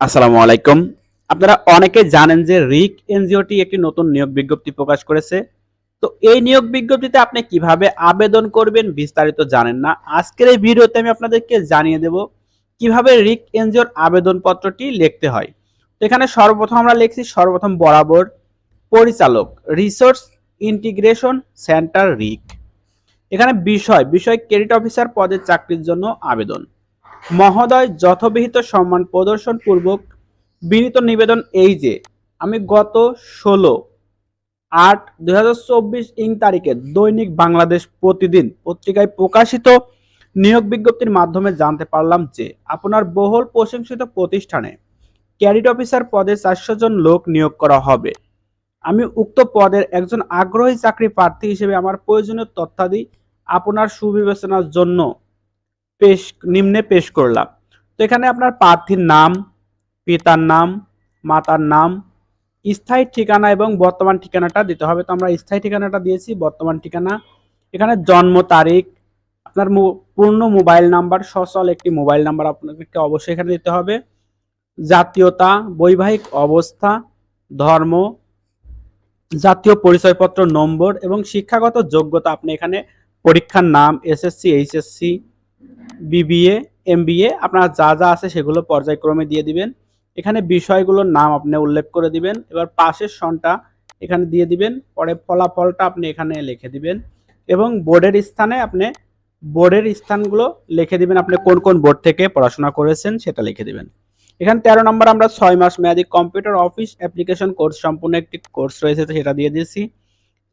আসসালামু আলাইকুম। আপনারা অনেকে জানেন যে রিক এনজিওটি একটি নতুন নিয়োগ বিজ্ঞপ্তি প্রকাশ করেছে। তো এই নিয়োগ বিজ্ঞপ্তিতে আপনি কীভাবে আবেদন করবেন বিস্তারিত জানেন না। আজকের এই ভিডিওতে আমি আপনাদেরকে জানিয়ে দেব কীভাবে রিক এনজিওর আবেদনপত্রটি লিখতে হয়। তো এখানে সর্বপ্রথম আমরা লিখছি সর্বপ্রথম বরাবর পরিচালক, রিসোর্স ইন্টিগ্রেশন সেন্টার রিক। এখানে বিষয় বিষয় ক্রেডিট অফিসার পদের চাকরির জন্য আবেদন। মহোদয় যথবিহিত সম্মান প্রদর্শন পূর্বক বিনীত নিবেদন এই যে, আমি গত ষোলো আট দুই ইং তারিখে দৈনিক বাংলাদেশ প্রতিদিন পত্রিকায় প্রকাশিত নিয়োগ বিজ্ঞপ্তির মাধ্যমে জানতে পারলাম যে, আপনার বহুল প্রশংসিত প্রতিষ্ঠানে ক্যারিট অফিসার পদে চারশো জন লোক নিয়োগ করা হবে। আমি উক্ত পদের একজন আগ্রহী চাকরি প্রার্থী হিসেবে আমার প্রয়োজনীয় তথ্যাদি আপনার সুবিবেচনার জন্য পেশ, নিম্নে পেশ করলাম। তো এখানে আপনার প্রার্থীর নাম, পিতার নাম, মাতার নাম, স্থায়ী ঠিকানা এবং বর্তমান ঠিকানাটা দিতে হবে। তো আমরা স্থায়ী ঠিকানাটা দিয়েছি, বর্তমান ঠিকানা। এখানে জন্ম তারিখ, আপনার পূর্ণ মোবাইল নাম্বার, সচল একটি মোবাইল নাম্বার আপনাকে অবশ্যই এখানে দিতে হবে। জাতীয়তা, বৈবাহিক অবস্থা, ধর্ম, জাতীয় পরিচয়পত্র, নম্বর এবং শিক্ষাগত যোগ্যতা। আপনি এখানে পরীক্ষার নাম, এসএসসি, এইচএসসি বিবিএ এমবিএ আপনার যা যা আছে সেগুলো পর্যায়ক্রমে দিয়ে দিবেন। এখানে বিষয়গুলোর নাম আপনি উল্লেখ করে দিবেন। এবার পাশের সনটা এখানে দিয়ে দিবেন। পরে ফলাফলটা আপনি এখানে লিখে দিবেন। এবং বোর্ডের স্থানে আপনি বোর্ডের স্থানগুলো লিখে দিবেন। আপনি কোন কোন বোর্ড থেকে পড়াশোনা করেছেন সেটা লিখে দিবেন। এখানে তেরো নম্বর আমরা ছয় মাস মেয়াদি কম্পিউটার অফিস অ্যাপ্লিকেশন কোর্স, সম্পূর্ণ একটি কোর্স রয়েছে সেটা দিয়ে দিয়েছি।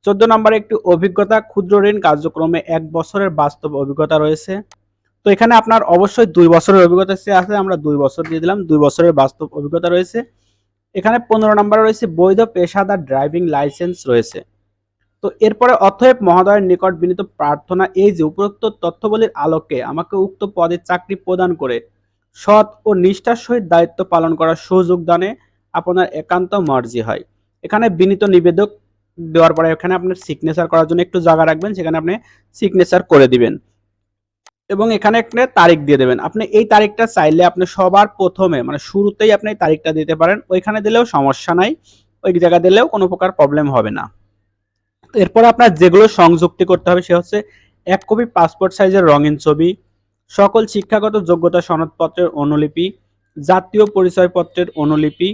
চোদ্দ নম্বরে একটি অভিজ্ঞতা, ক্ষুদ্র ঋণ, কার্যক্রমে এক বছরের বাস্তব অভিজ্ঞতা রয়েছে। তো এখানে আপনার অবশ্যই দুই বছরের অভিজ্ঞতা সে আছে, আমরা দুই বছর দিয়ে দিলাম, দুই বছরের বাস্তব অভিজ্ঞতা রয়েছে। এখানে পনেরো নম্বরে রয়েছে বৈধ পেশাদার ড্রাইভিং লাইসেন্স রয়েছে। তো এরপরে অতএব মহোদয়ের নিকট বিনীত প্রার্থনা এই যে, উপরোক্ত তথ্যবলীর আলোকে আমাকে উক্ত পদে চাকরি প্রদান করে সৎ ও নিষ্ঠার সহিত দায়িত্ব পালন করার সুযোগ দানে আপনার একান্ত মর্জি হয়। এখানে বিনীত নিবেদক দেওয়ার পরে এখানে আপনার সিগনেচার করার জন্য একটু জায়গা রাখবেন, সেখানে আপনি সিগনেচার করে দিবেন। এবং এখানে একটা তারিখ দিয়ে দেবেন। আপনি এই তারিখটা চাইলে আপনি সবার প্রথমে মানে শুরুতেই আপনি এই তারিখটা দিতে পারেন। ওইখানে দিলেও সমস্যা নাই, ওই জায়গা দিলেও কোনো প্রকার প্রবলেম হবে না। তো এরপরে আপনার যেগুলো সংযুক্তি করতে হবে, সে হচ্ছে এক কপি পাসপোর্ট সাইজের রঙিন ছবি, সকল শিক্ষাগত যোগ্যতা সনদপত্রের অনুলিপি, জাতীয় পরিচয়পত্রের অনুলিপি,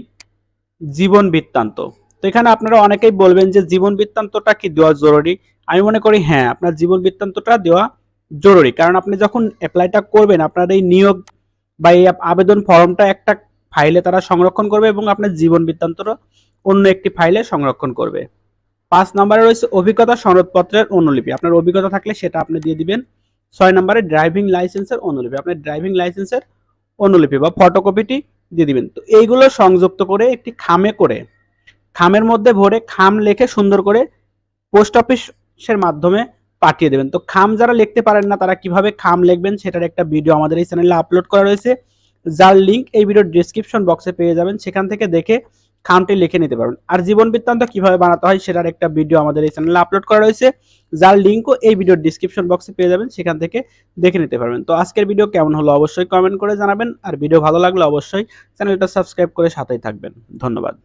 জীবন বৃত্তান্ত। তো এখানে আপনারা অনেকেই বলবেন যে জীবন বৃত্তান্তটা কি দেওয়া জরুরি? আমি মনে করি হ্যাঁ আপনার জীবন বৃত্তান্তটা দেওয়া জরুরি। কারণ আপনি যখন অ্যাপ্লাইটা করবেন, আপনার এই নিয়োগ বা এই আবেদন ফর্মটা একটা ফাইলে তারা সংরক্ষণ করবে এবং আপনার জীবন বৃত্তান্তটা অন্য একটি ফাইলে সংরক্ষণ করবে। পাঁচ নম্বরে রয়েছে অভিজ্ঞতা সনদপত্রের অনুলিপি। আপনার অভিজ্ঞতা থাকলে সেটা আপনি দিয়ে দিবেন। ছয় নম্বরে ড্রাইভিং লাইসেন্সের অনুলিপি। আপনার ড্রাইভিং লাইসেন্সের অনুলিপি বা ফটোকপিটি দিয়ে দিবেন। তো এইগুলো সংযুক্ত করে একটি খামে করে, খামের মধ্যে ভরে খাম লেখে সুন্দর করে পোস্ট অফিসের মাধ্যমে পাঠিয়ে দেবেন। তো খাম যারা লিখতে পারেন না, তারা কীভাবে খাম লিখবেন সেটার একটা ভিডিও আমাদের এই চ্যানেলে আপলোড করা রয়েছে। যার লিংক এই ভিডিওর ডিসক্রিপশন বক্সে পেয়ে যাবেন, সেখান থেকে দেখে খামটি লিখে নিতে পারবেন। আর জীবন বৃত্তান্ত কীভাবে বানাতে হয় সেটার একটা ভিডিও আমাদের এই চ্যানেলে আপলোড করা রয়েছে। যার লিঙ্কও এই ভিডিওর ডিসক্রিপশন বক্সে পেয়ে যাবেন, সেখান থেকে দেখে নিতে পারবেন। তো আজকের ভিডিও কেমন হলো অবশ্যই কমেন্ট করে জানাবেন। আর ভিডিও ভালো লাগলে অবশ্যই চ্যানেলটা সাবস্ক্রাইব করে সাথেই থাকবেন। ধন্যবাদ।